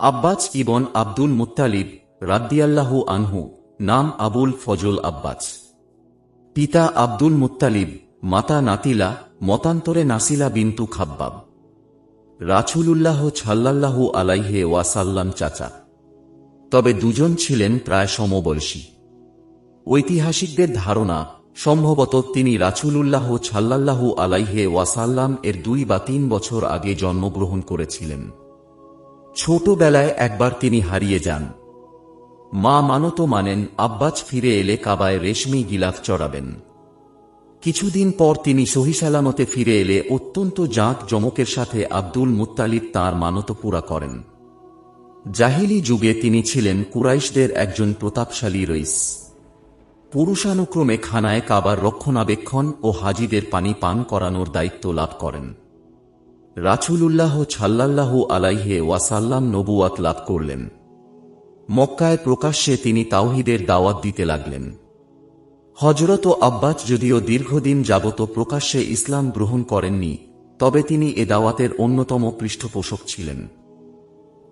আব্বাস ইবন আব্দুল মুত্তালিব রাদ্দিয়াল্লাহু আনহু, নাম আবুল ফজল আব্বাস। পিতা আব্দুল মুত্তালিব, মাতা নাতিলা, মতান্তরে নাসিলা বিন্তু খাব্বাব। রাছুলুল্লাহ ছাল্লাল্লাহু আলাইহে ওয়াসাল্লাম চাচা। তবে দুজন ছিলেন প্রায় সমবয়সী। ঐতিহাসিকদের ধারণা, সম্ভবত তিনি রাছুলুল্লাহ ছাল্লাল্লাহু আলাইহে ওয়াসাল্লাম এর দুই বা তিন বছর আগে জন্মগ্রহণ করেছিলেন। ছোটবেলায় একবার তিনি হারিয়ে যান। মা মানত মানেন আব্বাস ফিরে এলে কাবায় রেশমি গিলাফ চড়াবেন। কিছুদিন পর তিনি সহিসালামতে ফিরে এলে অত্যন্ত জাঁক জমকের সাথে আব্দুল মুত্তালিব তাঁর মানত পুরা করেন। জাহিলি যুগে তিনি ছিলেন কুরাইশদের একজন প্রতাপশালী রইস। পুরুষানুক্রমে খানায় কাবার রক্ষণাবেক্ষণ ও হাজিদের পানি পান করানোর দায়িত্ব লাভ করেন। রাছুলুল্লাহ ছাল্লাহ আলাইহে ওয়াসাল্লাম নবুয়াত লাভ করলেন। মক্কায় প্রকাশ্যে তিনি তাওহিদের দাওয়াত দিতে লাগলেন। হজরত আব্বাস যদিও দীর্ঘদিন যাবত প্রকাশ্যে ইসলাম গ্রহণ করেননি, তবে তিনি এ দাওয়াতের অন্যতম পৃষ্ঠপোষক ছিলেন।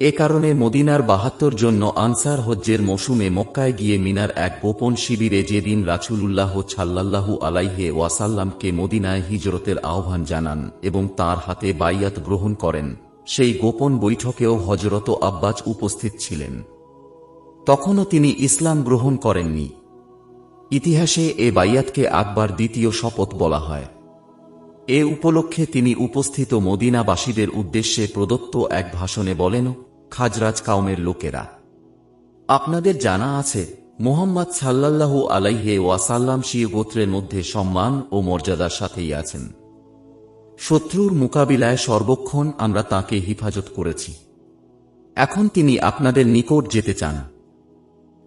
এ কারণে মদিনার বাহাত্তর জন্য আনসার হজ্জের মৌসুমে মক্কায় গিয়ে মিনার এক গোপন শিবিরে যেদিন রাছুলুল্লাহ ছাল্লাল্লাহু আলাইহে ওয়াসাল্লামকে মদিনায় হিজরতের আহ্বান জানান এবং তার হাতে বাইয়াত গ্রহণ করেন, সেই গোপন বৈঠকেও হজরত আব্বাস উপস্থিত ছিলেন। তখনও তিনি ইসলাম গ্রহণ করেননি। ইতিহাসে এ বাইয়াতকে আকবার দ্বিতীয় শপথ বলা হয়। এ উপলক্ষে তিনি উপস্থিত মদিনাবাসীদের উদ্দেশ্যে প্রদত্ত এক ভাষণে বলেন খাজরাজ কাউমের লোকেরা। আপনাদের জানা আছে, মোহাম্মদ সাল্লাল্লাহু আলাইহে ওয়াসাল্লাম শিয় গোত্রের মধ্যে সম্মান ও মর্যাদার সাথেই আছেন। শত্রুর মোকাবিলায় সর্বক্ষণ আমরা তাকে হিফাজত করেছি। এখন তিনি আপনাদের নিকট যেতে চান।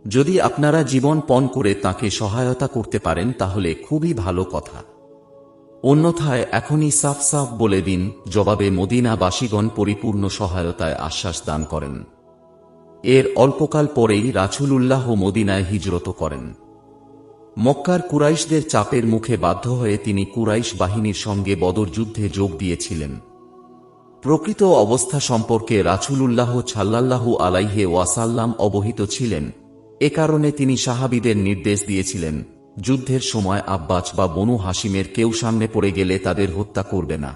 যদি আপনারা জীবন পণ করে তাকে সহায়তা করতে পারেন, তাহলে খুবই ভালো কথা। অন্যথায় এখনই সাফ সাফ বলে দিন, জবাবে মদিনাবাসীগণ পরিপূর্ণ সহায়তায় আশ্বাস দান করেন। এর অল্পকাল পরেই রাছুলুল্লাহ মদিনায় হিজরত করেন। মক্কার কুরাইশদের চাপের মুখে বাধ্য হয়ে তিনি কুরাইশ বাহিনীর সঙ্গে বদর যুদ্ধে যোগ দিয়েছিলেন। প্রকৃত অবস্থা সম্পর্কে রাছুলুল্লাহ ছাল্লাল্লাহু আলাইহে ওয়াসাল্লাম অবহিত ছিলেন। এ কারণে তিনি সাহাবিদের নির্দেশ দিয়েছিলেন যুদ্ধের সময় আব্বাস বা বনু হাসিমের কেউ সামনে পড়ে গেলে তাদের হত্যা করবে না।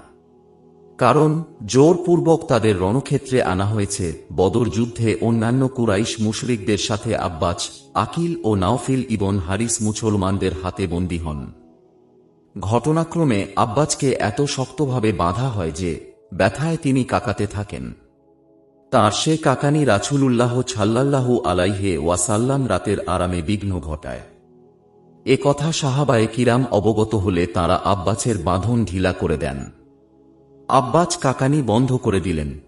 কারণ জোরপূর্বক তাদের রণক্ষেত্রে আনা হয়েছে বদর যুদ্ধে অন্যান্য কুরাইশ মুশরিকদের সাথে আব্বাস, আকিল ও নাওফিল ইবন হারিস মুসলমানদের হাতে বন্দী হন। ঘটনাক্রমে আব্বাসকে এত শক্তভাবে বাঁধা হয় যে ব্যথায় তিনি কাকাতে থাকেন। তাঁর সে কাকানি রাছুলুল্লাহ ছাল্লাল্লাহু আলাইহে ওয়াসাল্লাম রাতের আরামে বিঘ্ন ঘটায়। এ কথা সাহাবায়ে কিরাম অবগত হলে তারা আব্বাসের বাঁধন ঢিলা করে দেন। আব্বাস কাকানি বন্ধ করে দিলেন।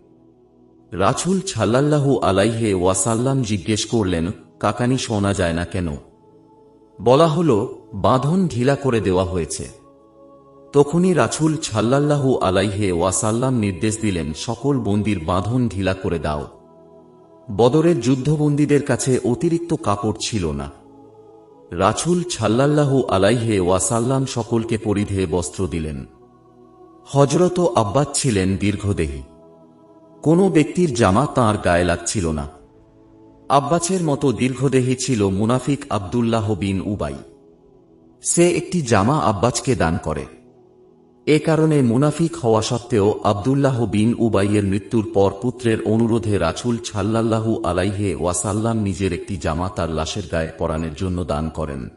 রাছুল ছাল্লাল্লাহু আলাইহে ওয়াসাল্লাম জিজ্ঞেস করলেন, কাকানি, শোনা যায় না কেন? বলা হল, বাঁধন ঢিলা করে দেওয়া হয়েছে। তখনই রাছুল ছাল্লাল্লাহু আলাইহে ওয়াসাল্লাম নির্দেশ দিলেন, সকল বন্দির বাঁধন ঢিলা করে দাও। বদরের যুদ্ধবন্দীদের কাছে অতিরিক্ত কাপড় ছিল না। রাছুল ছাল্লাল্লাহু আলাইহে ওয়াসাল্লাম সকলকে পরিধে বস্ত্র দিলেন। হজরত আব্বাস ছিলেন দীর্ঘদেহী। কোনো ব্যক্তির জামা তাঁর গায়ে লাগছিল না। আব্বাসের মতো দীর্ঘদেহী ছিল মুনাফিক আবদুল্লাহ বিন উবাই। সে একটি জামা আব্বাসকে দান করে। এ কারণে মুনাফিক হওয়া সত্ত্বেও আবদুল্লাহ বিন উবাইয়ের মৃত্যুর পর পুত্রের অনুরোধে রাছুল ছাল্লাল্লাহু আলাইহে ওয়াসাল্লাম নিজের একটি জামা তার লাশের গায়ে পরানের জন্য দান করেন।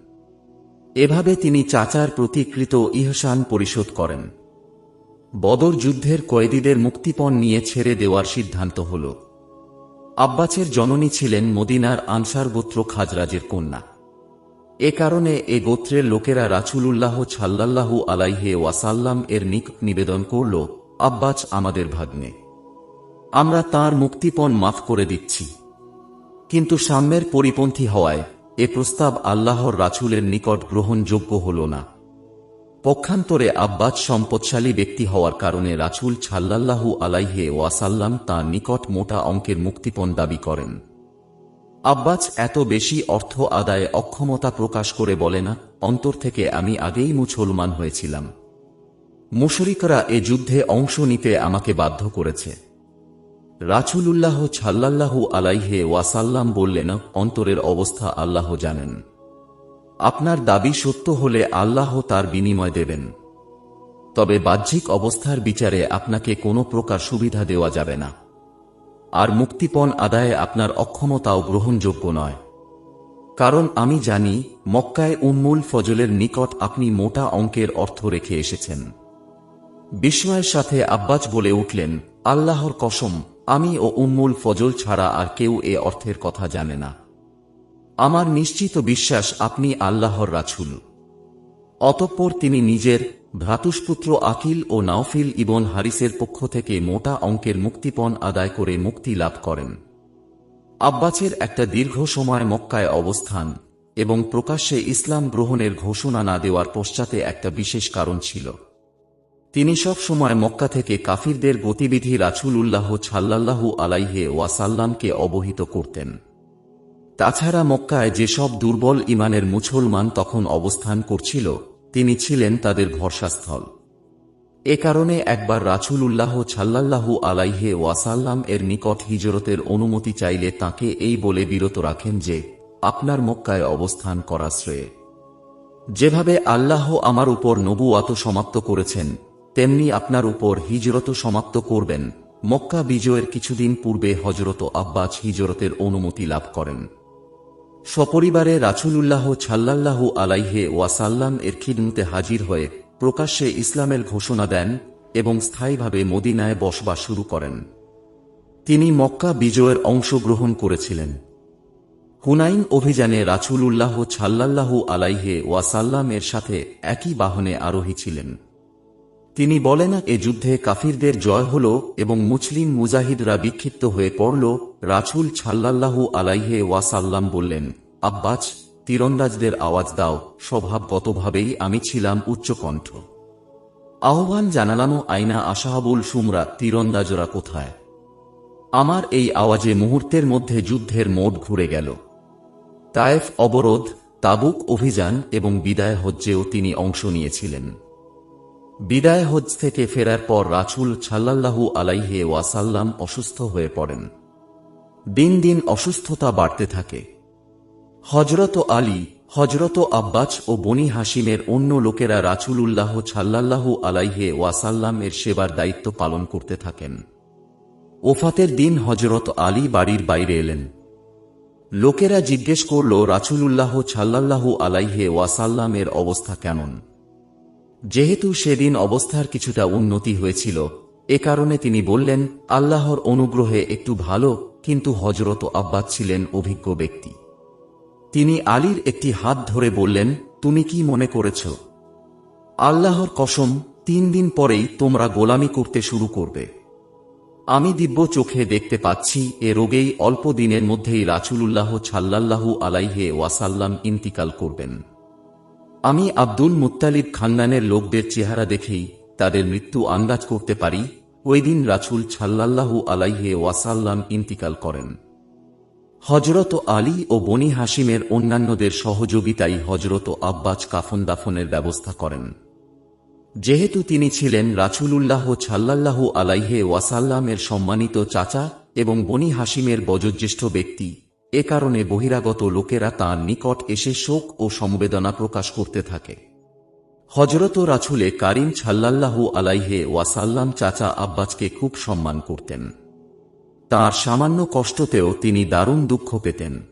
এভাবে তিনি চাচার প্রতিকৃত ইহসান পরিশোধ করেন। বদর যুদ্ধের কয়েদিদের মুক্তিপণ নিয়ে ছেড়ে দেওয়ার সিদ্ধান্ত হল। আব্বাসের জননী ছিলেন মদিনার আনসার গোত্র খাজরাজের কন্যা। এ কারণে এ গোত্রের লোকেরা রাছুলুল্লাহ ছাল্লাল্লাহু আলাইহে ওয়াসাল্লাম এর নিকট নিবেদন করল, আব্বাস আমাদের ভাগ্নে, আমরা তার মুক্তিপণ মাফ করে দিচ্ছি। কিন্তু সাম্যের পরিপন্থী হওয়ায় এ প্রস্তাব আল্লাহর রাছুলের নিকট গ্রহণযোগ্য হল না। পক্ষান্তরে আব্বাস সম্পদশালী ব্যক্তি হওয়ার কারণে রাছুল ছাল্লাল্লাহু আলাইহে ওয়াসাল্লাম তাঁর নিকট মোটা অঙ্কের মুক্তিপণ দাবি করেন। আব্বাস এত বেশি অর্থ আদায়ে অক্ষমতা প্রকাশ করে বলে না, অন্তর থেকে আমি আগেই মুসলমান হয়েছিলাম। মুশরিকরা এ যুদ্ধে অংশ নিতে আমাকে বাধ্য করেছে। রাছুলুল্লাহ ছাল্লাল্লাহু আলাইহে ওয়াসাল্লাম বললেন, অন্তরের অবস্থা আল্লাহ জানেন। আপনার দাবি সত্য হলে আল্লাহ তার বিনিময় দেবেন। তবে বাহ্যিক অবস্থার বিচারে আপনাকে কোনো প্রকার সুবিধা দেওয়া যাবে না। আর মুক্তিপণ আদায়ে আপনার অক্ষমতাও গ্রহণযোগ্য নয়। কারণ আমি জানি, মক্কায় উম্মুল ফজলের নিকট আপনি মোটা অঙ্কের অর্থ রেখে এসেছেন। বিস্ময়ের সাথে আব্বাস বলে উঠলেন, আল্লাহর কসম, আমি ও উম্মুল ফজল ছাড়া আর কেউ এ অর্থের কথা জানে না। আমার নিশ্চিত বিশ্বাস আপনি আল্লাহর রাছুল অতঃপর তিনি নিজের ভ্রাতুষ্পুত্র আকিল ও নাওফিল ইবন হারিসের পক্ষ থেকে মোটা অঙ্কের মুক্তিপণ আদায় করে মুক্তি লাভ করেন। আব্বাসের একটা দীর্ঘ সময় মক্কায় অবস্থান এবং প্রকাশ্যে ইসলাম গ্রহণের ঘোষণা না দেওয়ার পশ্চাতে একটা বিশেষ কারণ ছিল। তিনি সব সময় মক্কা থেকে কাফিরদের গতিবিধি রাছুল উল্লাহ ছাল্লাল্লাহু আলাইহে ওয়াসাল্লামকে অবহিত করতেন। তাছাড়া মক্কায় যেসব দুর্বল ইমানের মুসলমান তখন অবস্থান করছিল তিনি ছিলেন তাদের ভরসাস্থল। এ কারণে একবার রাছুল উল্লাহ ছাল্লাল্লাহু আলাইহে ওয়াসাল্লাম এর নিকট হিজরতের অনুমতি চাইলে তাকে এই বলে বিরত রাখেন যে, আপনার মক্কায় অবস্থান করা শ্রেয়। যেভাবে আল্লাহ আমার উপর নবুয়াত সমাপ্ত করেছেন, তেমনি আপনার উপর হিজরত সমাপ্ত করবেন। মক্কা বিজয়ের কিছুদিন পূর্বে হজরত আব্বাস হিজরতের অনুমতি লাভ করেন। সপরিবারে রাছুলুল্লাহ ছাল্লাল্লাহু আলাইহে ওয়াসাল্লাম এর খিদমতে হাজির হয়ে প্রকাশ্যে ইসলামের ঘোষণা দেন এবং স্থায়ীভাবে মদিনায় বসবাস শুরু করেন। তিনি মক্কা বিজয়ের অংশগ্রহণ করেছিলেন। হুনাইন অভিযানে রাছুলুল্লাহ ছাল্লাল্লাহু আলাইহে ওয়াসাল্লাম এর সাথে একই বাহনে আরোহী ছিলেন। তিনি বলেন, এ যুদ্ধে কাফিরদের জয় হল এবং মুসলিম মুজাহিদরা বিক্ষিপ্ত হয়ে পড়ল। রাছুল ছাল্লাল্লাহু আলাইহে ওয়াসাল্লাম বললেন, আব্বাস, তীরন্দাজদের আওয়াজ দাও, স্বভাবগতভাবেই আমি ছিলাম উচ্চকণ্ঠ। আহ্বান জানালানো আইনা আশাহাবুল সুমরা, তীরন্দাজরা কোথায়? আমার এই আওয়াজে মুহূর্তের মধ্যে যুদ্ধের মোড ঘুরে গেল। তায়েফ অবরোধ, তাবুক অভিযান এবং বিদায় হজ্জেও তিনি অংশ নিয়েছিলেন। বিদায় হজ থেকে ফেরার পর রাছুল ছাল্লাল্লাহু আলাইহে ওয়াসাল্লাম অসুস্থ হয়ে পড়েন। দিন দিন অসুস্থতা বাড়তে থাকে। হজরত আলী হজরত আব্বাস ও বনি হাসিমের অন্য লোকেরা রাছুলুল্লাহ ছাল্লাল্লাহু আলাইহে ওয়াসাল্লাম এর সেবার দায়িত্ব পালন করতে থাকেন। ওফাতের দিন হজরত আলী বাড়ির বাইরে এলেন। লোকেরা জিজ্ঞেস করল রাছুলুল্লাহ ছাল্লাল্লাহু আলাইহে ওয়াসাল্লামের অবস্থা কেমন? যেহেতু সেদিন অবস্থার কিছুটা উন্নতি হয়েছিল, এ কারণে তিনি বললেন, আল্লাহর অনুগ্রহে একটু ভালো, কিন্তু হজরত আব্বাস ছিলেন অভিজ্ঞ ব্যক্তি। তিনি আলীর একটি হাত ধরে বললেন, তুমি কি মনে করেছ? আল্লাহর কসম, তিন দিন পরেই তোমরা গোলামি করতে শুরু করবে। আমি দিব্য চোখে দেখতে পাচ্ছি, এ রোগেই অল্প দিনের মধ্যেই রাচুলুল্লাহ ছাল্লাল্লাহু আলাইহে ওয়াসাল্লাম ইন্তিকাল করবেন। আমি আব্দুল মুত্তালিব খান্নানের লোকদের চেহারা দেখেই তাদের মৃত্যু আন্দাজ করতে পারি, ওই দিন রাছুল ছাল্লাল্লাহু আলাইহে ওয়াসাল্লাম ইন্তিকাল করেন। হজরত আলী ও বনি হাসিমের অন্যান্যদের সহযোগিতায় হজরত আব্বাস কাফন দাফনের ব্যবস্থা করেন। যেহেতু তিনি ছিলেন রাছুলুল্লাহ ছাল্লাল্লাহু আলাইহে ওয়াসাল্লামের সম্মানিত চাচা এবং বনি হাসিমের বয়োজ্যেষ্ঠ ব্যক্তি এ কারণে বহিরাগত লোকেরা তাঁর নিকট এসে শোক ও সমবেদনা প্রকাশ করতে থাকে। হজরত রাছুলে কারিম ছাল্লাল্লাহু আলাইহে ওয়াসাল্লাম চাচা আব্বাসকে খুব সম্মান করতেন। তার সামান্য কষ্টতেও তিনি দারুণ দুঃখ পেতেন।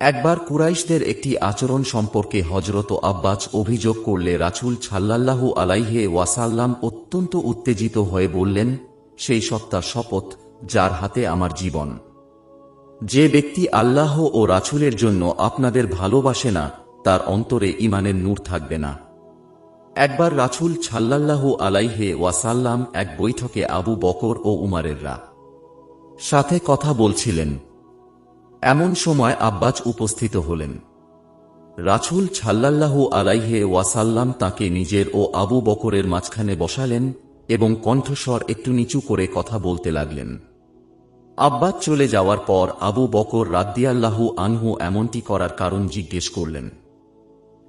একবার কুরাইশদের একটি আচরণ সম্পর্কে হজরত আব্বাস অভিযোগ করলে রাছুল ছাল্লাল্লাহু আলাইহে ওয়াসাল্লাম অত্যন্ত উত্তেজিত হয়ে বললেন, সেই সত্তার শপথ যার হাতে আমার জীবন। যে ব্যক্তি আল্লাহ ও রাছুলের জন্য আপনাদের ভালোবাসে না, তার অন্তরে ইমানের নূর থাকবে না। একবার রাছুল ছাল্লাল্লাহু আলাইহে ওয়াসাল্লাম এক বৈঠকে আবু বকর ও উমারেররা সাথে কথা বলছিলেন। এমন সময় আব্বাস উপস্থিত হলেন। রাছুল ছাল্লাল্লাহু আলাইহে ওয়াসাল্লাম তাকে নিজের ও আবু বকরের মাঝখানে বসালেন এবং কণ্ঠস্বর একটু নিচু করে কথা বলতে লাগলেন। আব্বাস চলে যাওয়ার পর আবু বকর রাদ্দিয়াল্লাহু আনহু এমনটি করার কারণ জিজ্ঞেস করলেন।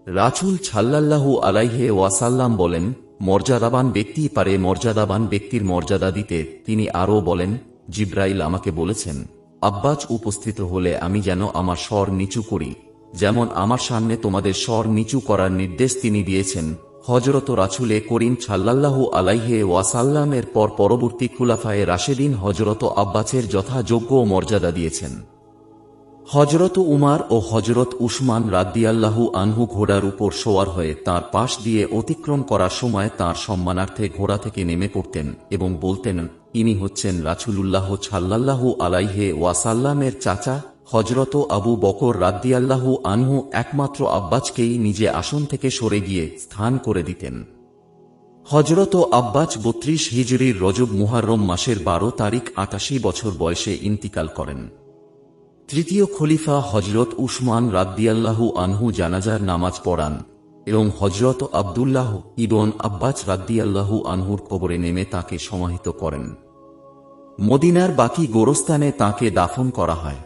রাছুল ছাল্লাল্লাহু আলাইহে ওয়াসাল্লাম বলেন, মর্যাদাবান ব্যক্তি পারে মর্যাদাবান ব্যক্তির মর্যাদা দিতে। তিনি আরও বলেন, জিব্রাইল আমাকে বলেছেন আব্বাজ উপস্থিত হলে আমি যেন আমার স্বর নিচু করি। যেমন আমার সামনে তোমাদের স্বর নিচু করার নির্দেশ তিনি দিয়েছেন হজরত রাছুলে করিম ছাল্লাল্লাহু আলাইহে ওয়াসাল্লামের পর পরবর্তী খুলাফায়ে রাশেদিন হজরত আব্বাসের যথাযোগ্য মর্যাদা দিয়েছেন। হজরত উমার ও হজরত উসমান রাদ্দিয়াল্লাহু আনহু ঘোড়ার উপর সোয়ার হয়ে তার পাশ দিয়ে অতিক্রম করার সময় তার সম্মানার্থে ঘোড়া থেকে নেমে পড়তেন এবং বলতেন, ইনি হচ্ছেন রাছুলুল্লাহ ছাল্লাল্লাহু আলাইহে ওয়াসাল্লামের চাচা হজরত আবু বকর রাদ্দিয়াল্লাহু আনহু একমাত্র আব্বাজকেই নিজে আসন থেকে সরে গিয়ে স্থান করে দিতেন। হজরত আব্বাজ বত্রিশ হিজরির রজব মুহাররম মাসের বারো তারিখ আটাশি বছর বয়সে ইন্তিকাল করেন। তৃতীয় খলিফা হজরত উসমান রাদ্দিয়াল্লাহু আনহু জানাজার নামাজ পড়ান এবং হজরত আবদুল্লাহ ইবন আব্বাস রাদ্দিয়াল্লাহু আনহুর কবরে নেমে তাকে সমাহিত করেন। মদিনার বাকি গোরস্থানে তাকে দাফন করা হয়।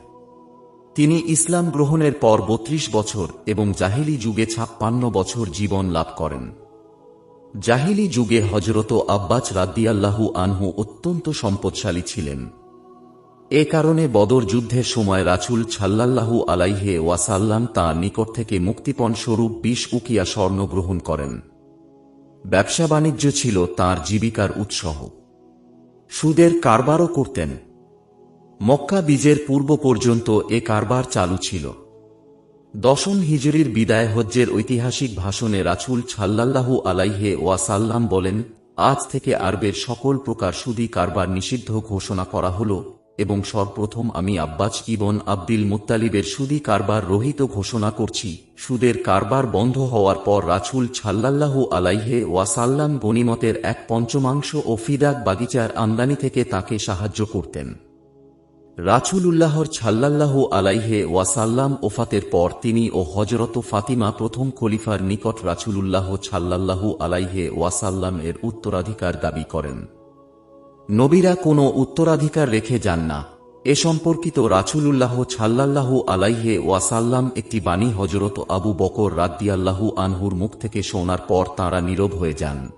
তিনি ইসলাম গ্রহণের পর বত্রিশ বছর এবং জাহিলি যুগে ছাপ্পান্ন বছর জীবন লাভ করেন। জাহিলি যুগে হজরত আব্বাস রাদ্দিয়াল্লাহু আনহু অত্যন্ত সম্পদশালী ছিলেন। এ কারণে বদর যুদ্ধের সময় রাছুল ছাল্লাল্লাহু আলাইহে ওয়াসাল্লাম তাঁর নিকট থেকে মুক্তিপণ স্বরূপ বিশ উকিয়া স্বর্ণ গ্রহণ করেন। ব্যবসা বাণিজ্য ছিল তার জীবিকার উৎসহ সুদের কারবারও করতেন। মক্কা বীজের পূর্ব পর্যন্ত এ কারবার চালু ছিল। দশম হিজরির বিদায় হজ্জের ঐতিহাসিক ভাষণে রাছুল ছাল্লাল্লাহু আলাইহে ওয়াসাল্লাম বলেন, আজ থেকে আরবের সকল প্রকার সুদি কারবার নিষিদ্ধ ঘোষণা করা হল এবং সর্বপ্রথম আমি আব্বাস ইবন আব্দুল মুত্তালিবের সুদি কারবার রহিত ঘোষণা করছি। সুদের কারবার বন্ধ হওয়ার পর রাছুল ছাল্লাল্লাহু আলাইহে ওয়াসাল্লাম গনিমতের এক পঞ্চমাংশ ও ফিদাক বাগিচার আমদানি থেকে তাকে সাহায্য করতেন। রাছুলুল্লাহর ছাল্লাল্লাহু আলাইহে ওয়াসাল্লাম ওফাতের পর তিনি ও হজরত ফাতিমা প্রথম খলিফার নিকট রাছুলুল্লাহ ছাল্লাল্লাহু আলাইহে ওয়াসাল্লাম এর উত্তরাধিকার দাবি করেন। নবীরা কোনো উত্তরাধিকার রেখে যান না। এ সম্পর্কিত রাছুলুল্লাহ ছাল্লাল্লাহু আলাইহে ওয়াসাল্লাম একটি বাণী হজরত আবু বকর রাদ্দিয়াল্লাহু আনহুর মুখ থেকে শোনার পর তাঁরা নীরব হয়ে যান।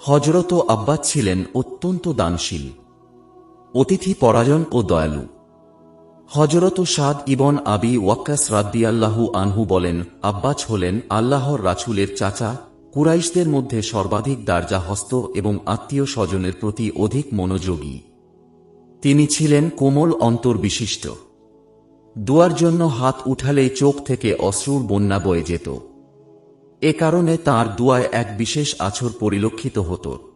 হজরত আব্বাস ছিলেন অত্যন্ত দানশীল। অতিথি পরায়ণ ও দয়ালু। হজরত সাদ ইবন আবি ওয়াক্কাস রাদ্দিয়াল্লাহু আনহু বলেন, আব্বাস হলেন আল্লাহর রাছুলের চাচা, কুরাইশদের মধ্যে সর্বাধিক দার্জা হস্ত এবং আত্মীয় স্বজনের প্রতি অধিক মনোযোগী। তিনি ছিলেন কোমল অন্তর বিশিষ্ট দুয়ার জন্য হাত উঠালেই চোখ থেকে অশ্রুর বন্যা বয়ে যেত। এ কারণে তার দুয়ায় এক বিশেষ আছর পরিলক্ষিত হতো।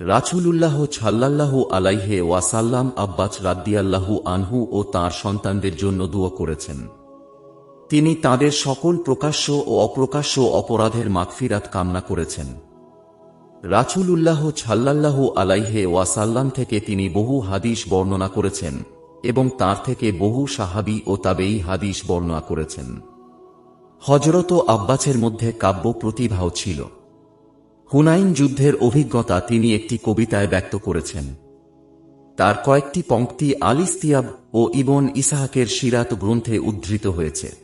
রাছুলুল্লাহ ছাল্লাল্লাহু আলাইহে ওয়াসাল্লাম আব্বাস রাদ্দিয়াল্লাহু আনহু ও তার সন্তানদের জন্য দুয়া করেছেন। তিনি তাদের সকল প্রকাশ্য ও অপ্রকাশ্য অপরাধের মাগফিরাত কামনা করেছেন। রাছুলুল্লাহ ছাল্লাল্লাহু আলাইহে ওয়াসাল্লাম থেকে তিনি বহু হাদিস বর্ণনা করেছেন এবং তার থেকে বহু সাহাবি ও তাবেই হাদিস বর্ণনা করেছেন। হজরত আব্বাসের মধ্যে কাব্য প্রতিভাও ছিল। হুনাইন যুদ্ধের অভিজ্ঞতা তিনি একটি কবিতায় ব্যক্ত করেছেন। তার কয়েকটি পঙ্ক্তি আলিস্তিয়াব ও ইবন ইসাহাকের সিরাত গ্রন্থে উদ্ধৃত হয়েছে।